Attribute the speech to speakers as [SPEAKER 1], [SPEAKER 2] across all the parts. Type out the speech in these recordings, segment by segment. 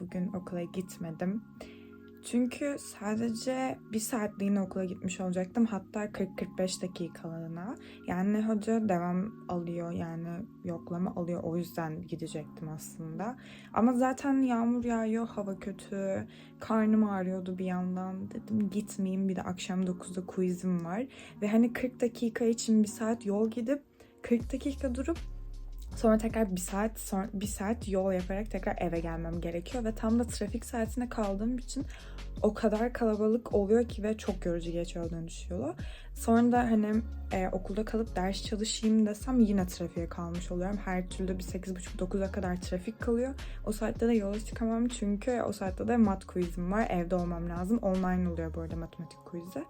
[SPEAKER 1] bugün okula gitmedim. Çünkü sadece bir saatliğine okula gitmiş olacaktım. Hatta 40-45 dakikalığına. Yani hoca devam alıyor yani yoklama alıyor. O yüzden gidecektim aslında. Ama zaten yağmur yağıyor, hava kötü. Karnım ağrıyordu bir yandan. Dedim gitmeyeyim bir de akşam 9'da quizim var. Ve hani 40 dakika için bir saat yol gidip 40 dakika durup Sonra tekrar bir saat sonra bir saat yol yaparak tekrar eve gelmem gerekiyor ve tam da trafik saatine kaldığım için o kadar kalabalık oluyor ki ve çok yorucu geçiyor dönüş yolu. Sonra da hani e, okulda kalıp ders çalışayım desem yine trafiğe kalmış oluyorum. Her türlü bir 8.30-9'a kadar trafik kalıyor. O saatte de yola çıkamam çünkü o saatte de mat quizim var. Evde olmam lazım. Online oluyor bu arada matematik quizi.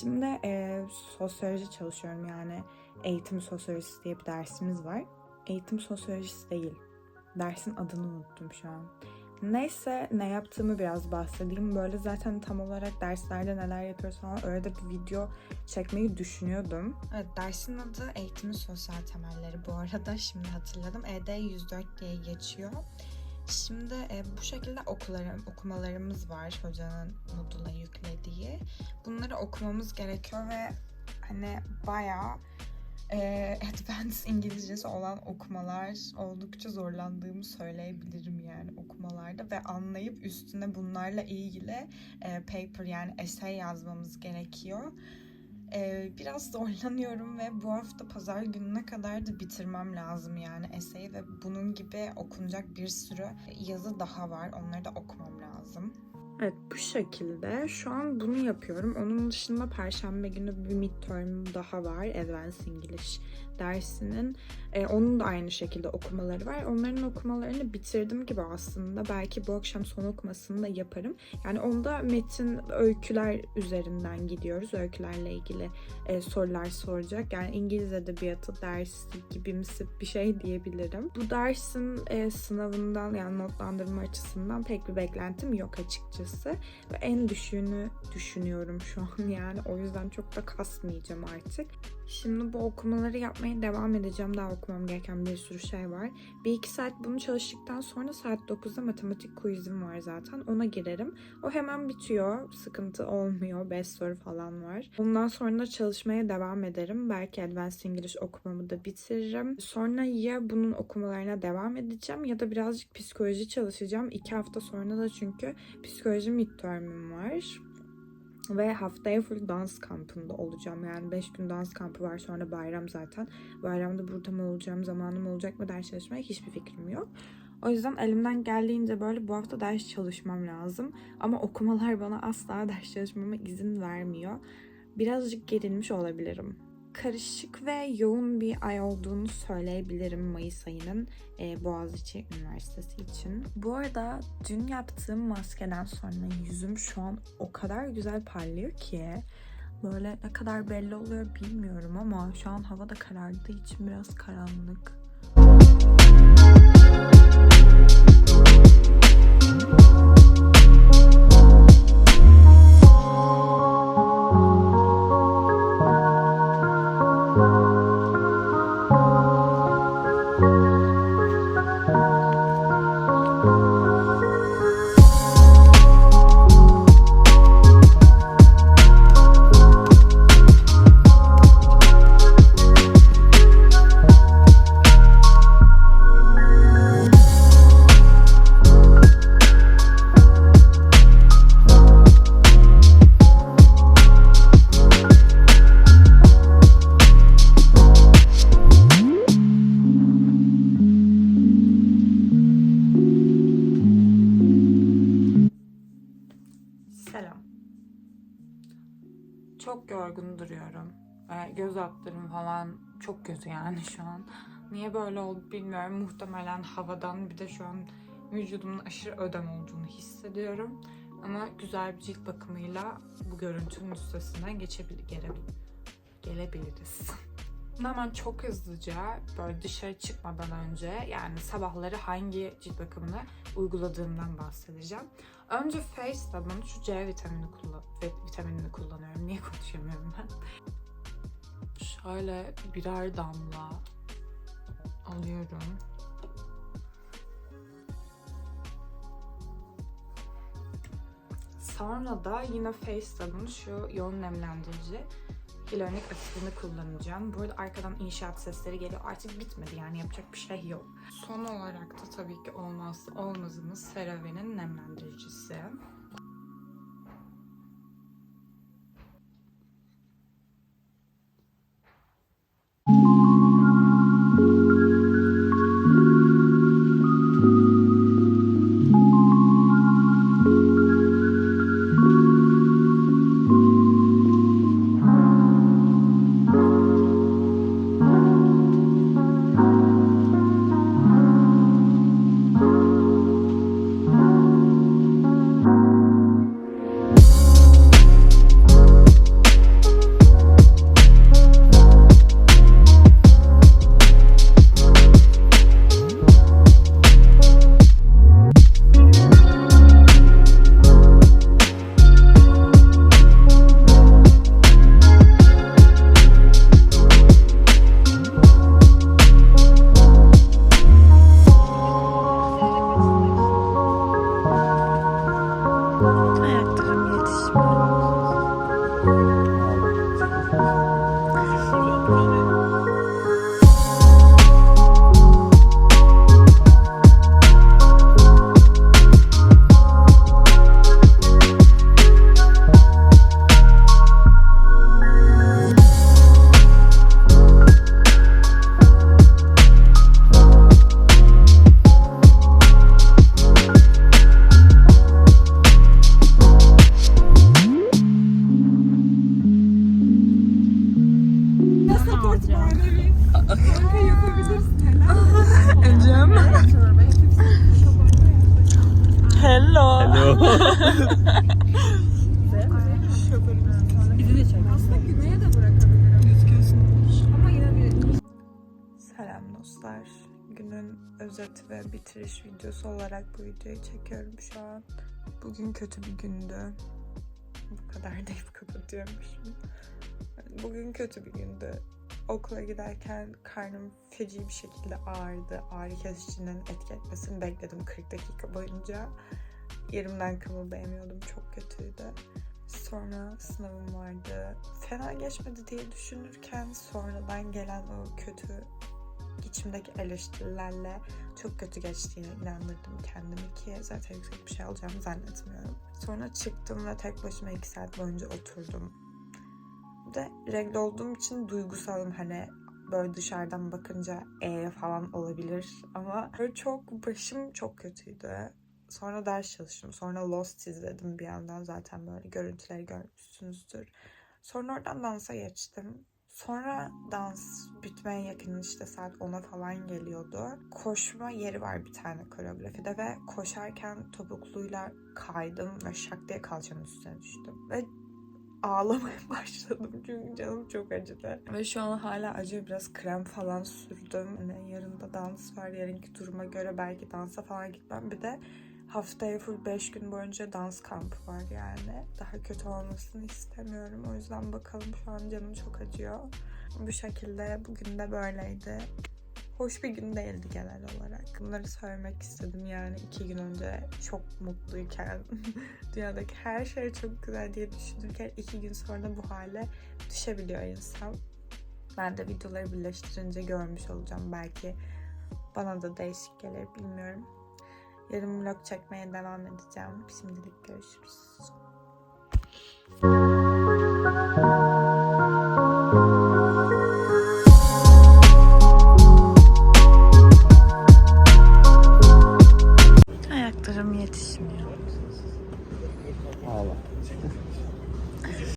[SPEAKER 1] Şimdi e, sosyoloji çalışıyorum yani eğitim sosyolojisi diye bir dersimiz var eğitim sosyolojisi değil. Dersin adını unuttum şu an. Neyse ne yaptığımı biraz bahsedeyim. Böyle zaten tam olarak derslerde neler yapıyoruz falan öyle de bir video çekmeyi düşünüyordum. Evet dersin adı eğitimin sosyal temelleri bu arada şimdi hatırladım. ED 104 diye geçiyor. Şimdi e, bu şekilde okularım, okumalarımız var hocanın Moodle'a yüklediği. Bunları okumamız gerekiyor ve hani bayağı e, advanced İngilizcesi olan okumalar oldukça zorlandığımı söyleyebilirim yani okumalarda ve anlayıp üstüne bunlarla ilgili e, paper yani essay yazmamız gerekiyor. E, biraz zorlanıyorum ve bu hafta pazar gününe kadar da bitirmem lazım yani essay'i ve bunun gibi okunacak bir sürü yazı daha var. Onları da okumam lazım. Evet bu şekilde. Şu an bunu yapıyorum. Onun dışında perşembe günü bir midterm daha var. Advanced English dersinin. Ee, onun da aynı şekilde okumaları var. Onların okumalarını bitirdim gibi aslında. Belki bu akşam son okumasını da yaparım. Yani onda metin öyküler üzerinden gidiyoruz. Öykülerle ilgili e, sorular soracak. Yani İngiliz Edebiyatı dersi gibimsi bir şey diyebilirim. Bu dersin e, sınavından yani notlandırma açısından pek bir beklentim yok açıkçası. Ve en düşüğünü düşünüyorum şu an yani. O yüzden çok da kasmayacağım artık. Şimdi bu okumaları yapmaya devam edeceğim. Daha okumam gereken bir sürü şey var. Bir iki saat bunu çalıştıktan sonra saat 9'da matematik quizim var zaten. Ona girerim. O hemen bitiyor. Sıkıntı olmuyor. 5 soru falan var. Bundan sonra da çalışmaya devam ederim. Belki Advanced English okumamı da bitiririm. Sonra ya bunun okumalarına devam edeceğim ya da birazcık psikoloji çalışacağım. İki hafta sonra da çünkü psikoloji midterm'im var. Ve haftaya full dans kampında olacağım. Yani 5 gün dans kampı var sonra bayram zaten. Bayramda burada mı olacağım, zamanım olacak mı ders çalışmaya hiçbir fikrim yok. O yüzden elimden geldiğince böyle bu hafta ders çalışmam lazım. Ama okumalar bana asla ders çalışmama izin vermiyor. Birazcık gerilmiş olabilirim karışık ve yoğun bir ay olduğunu söyleyebilirim Mayıs ayının e, Boğaziçi Üniversitesi için. Bu arada dün yaptığım maskeden sonra yüzüm şu an o kadar güzel parlıyor ki böyle ne kadar belli oluyor bilmiyorum ama şu an hava da karardığı için biraz karanlık. Yorgun duruyorum. Ve göz altlarım falan çok kötü yani şu an. Niye böyle oldu bilmiyorum. Muhtemelen havadan bir de şu an vücudumun aşırı ödem olduğunu hissediyorum. Ama güzel bir cilt bakımıyla bu görüntünün üstesinden geçebilir, gelebil- gelebiliriz hemen çok hızlıca böyle dışarı çıkmadan önce yani sabahları hangi cilt bakımını uyguladığımdan bahsedeceğim. Önce Face Lab'ın şu C vitamini, kullan vitaminini kullanıyorum. Niye konuşamıyorum ben? Şöyle birer damla alıyorum. Sonra da yine Face Lab'ın şu yoğun nemlendirici hyaluronik asitini kullanacağım. Burada arkadan inşaat sesleri geliyor. Artık bitmedi yani yapacak bir şey yok. Son olarak da tabii ki olmazsa olmazımız CeraVe'nin nemlendiricisi. Selam dostlar. Günün özet ve bitiriş videosu olarak bu videoyu çekiyorum şu an. Bugün kötü bir gündü. Bu kadar deyip kapatıyormuşum. Bugün kötü bir gündü. Okula giderken karnım feci bir şekilde ağrıdı. Ağrı kesicinin etki etmesini bekledim 40 dakika boyunca. Yerimden kımıldayamıyordum. Çok kötüydü. Sonra sınavım vardı. Fena geçmedi diye düşünürken sonradan gelen o kötü içimdeki eleştirilerle çok kötü geçtiğine inandırdım kendimi ki zaten yüksek bir şey alacağımı zannetmiyorum. Sonra çıktım ve tek başıma iki saat boyunca oturdum. Bir de regle olduğum için duygusalım hani böyle dışarıdan bakınca e falan olabilir ama böyle çok başım çok kötüydü. Sonra ders çalıştım. Sonra Lost izledim bir yandan zaten böyle görüntüleri görmüşsünüzdür. Sonra oradan dansa geçtim. Sonra dans bitmeye yakın işte saat 10'a falan geliyordu. Koşma yeri var bir tane koreografide ve koşarken topukluyla kaydım ve şak diye kalçanın üstüne düştüm. Ve ağlamaya başladım çünkü canım çok acıdı. Ve şu an hala acıyor biraz krem falan sürdüm. Hani yarın da dans var. Yarınki duruma göre belki dansa falan gitmem. Bir de haftaya full 5 gün boyunca dans kampı var yani. Daha kötü olmasını istemiyorum. O yüzden bakalım şu an canım çok acıyor. Bu şekilde bugün de böyleydi. Hoş bir gün değildi genel olarak. Bunları söylemek istedim yani iki gün önce çok mutluyken dünyadaki her şey çok güzel diye düşünürken iki gün sonra bu hale düşebiliyor insan. Ben de videoları birleştirince görmüş olacağım. Belki bana da değişik gelir bilmiyorum. Yarın vlog çekmeye devam edeceğim. Şimdilik görüşürüz.